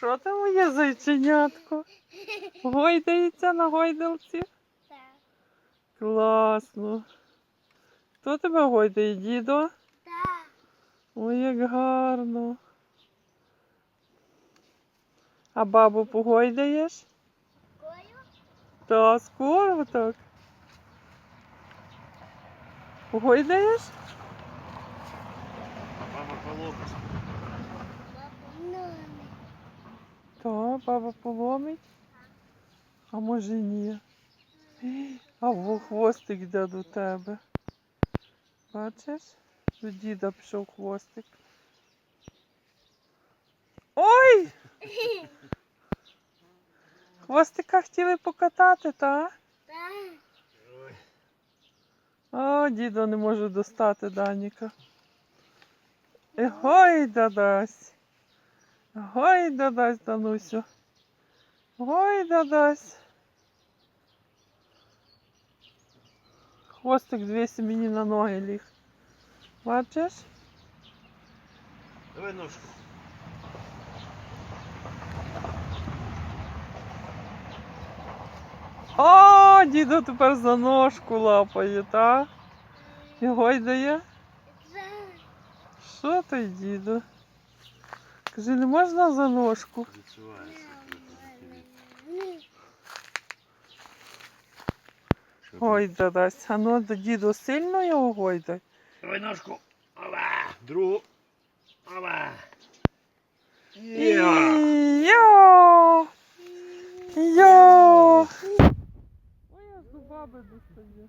Що там моє зайченятко? Гойдається на гойдалці? Так. Класно. Хто тебе гойдає, дідо? Так. Ой, як гарно. А бабу погойдаєш? Кою? Та скоро так. Погойдаєш? Мама поломась. Ну, Та, баба поломить. А може ні. А во хвостик йде до тебе. Бачиш? До діда пішов хвостик. Ой! Хвостика хотіли покатати, та? О, дідо не може достати Даніка. І Гой дадасть. Гой дадасть, Данусю. Гой дадасть. Хвостик 200 мені на ноги ліг. Бачиш? Давай ножку. О, дідо тепер за ножку лапає, та? І гойдає. Так. Що ти, дідо? Кажи, не можна за ножку? Відчувається. Ой, дадасть. А ну, діду сильно його гойдай. Давай ножку. Ова. Другу. Ова. Йо! Йо. Йо! Ой, аж до баби достає.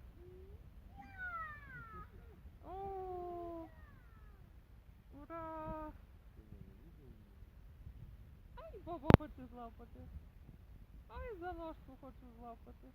О! Ура! Ай, баба хоче злапати. Ай, за ножку хочу злапати.